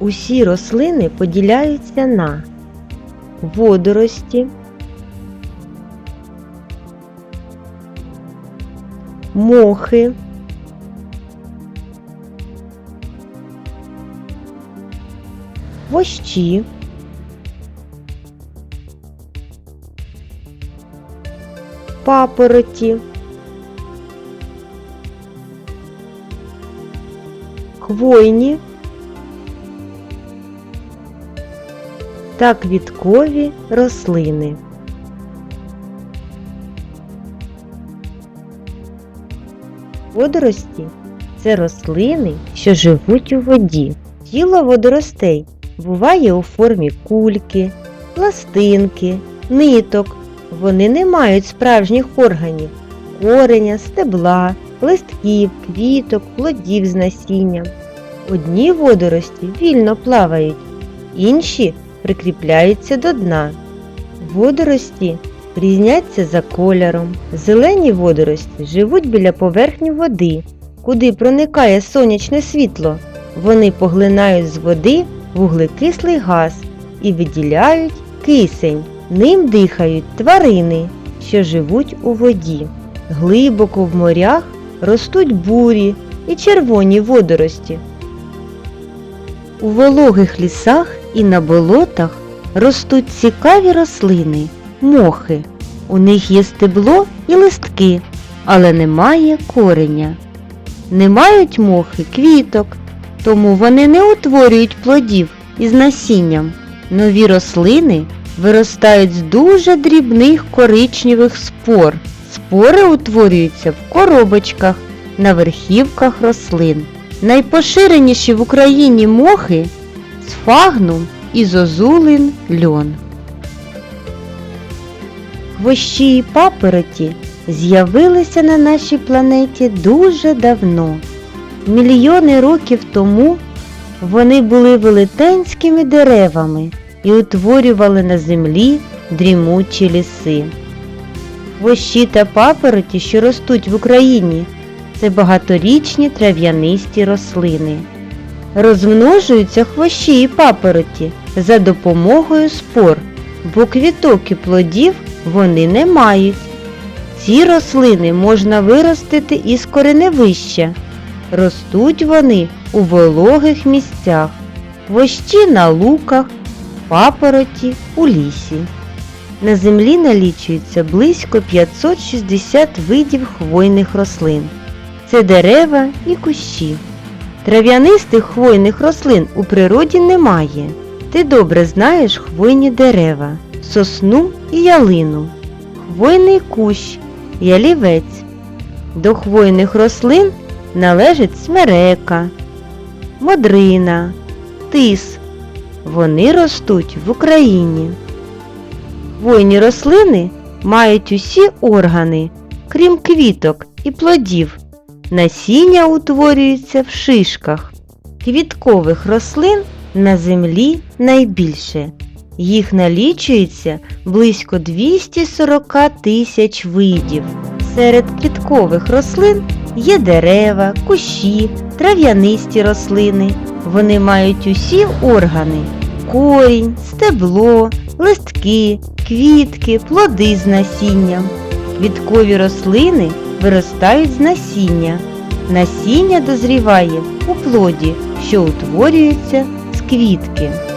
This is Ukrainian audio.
Усі рослини поділяються на водорості, мохи, хвощі, папороті, хвойні та квіткові рослини. Водорості це рослини, що живуть у воді. Тіло водоростей буває у формі кульки, пластинки, ниток. Вони не мають справжніх органів, кореня, стебла, листків, квіток, плодів з насінням. Одні водорості вільно плавають, інші прикріпляються до дна. Водорості різняться за кольором. Зелені водорості живуть біля поверхні води, куди проникає сонячне світло. Вони поглинають з води вуглекислий газ і виділяють кисень. Ним дихають тварини, що живуть у воді. Глибоко в морях ростуть бурі і червоні водорості. У вологих лісах і на болотах ростуть цікаві рослини, мохи. У них є стебло і листки, але немає кореня. Не мають мохи квіток, тому вони не утворюють плодів із насінням. Нові рослини виростають з дуже дрібних коричневих спор. Спори утворюються в коробочках на верхівках рослин. Найпоширеніші в Україні мохи сфагнум і зозулин льон. Хвощі і папороті з'явилися на нашій планеті дуже давно. Мільйони років тому вони були велетенськими деревами і утворювали на землі дрімучі ліси. Хвощі та папороті, що ростуть в Україні, це багаторічні трав'янисті рослини. Розмножуються хвощі і папороті за допомогою спор, бо квіток і плодів вони не мають. Ці рослини можна виростити із кореневища. Ростуть вони у вологих місцях, хвощі на луках, папороті у лісі. На землі налічується близько 560 видів хвойних рослин. Це дерева і кущі. Трав'янистих хвойних рослин у природі немає. Ти добре знаєш хвойні дерева, сосну і ялину, хвойний кущ, ялівець. До хвойних рослин належить смерека, модрина, тис. Вони ростуть в Україні. Хвойні рослини мають усі органи, крім квіток і плодів. Насіння утворюється в шишках. Квіткових рослин на землі найбільше. Їх налічується близько 240 тисяч видів. Серед квіткових рослин є дерева, кущі, трав'янисті рослини. Вони мають усі органи корінь, стебло, листки, квітки, плоди з насінням. Квіткові рослини виростають з насіння. Насіння дозріває у плоді, що утворюється з квітки.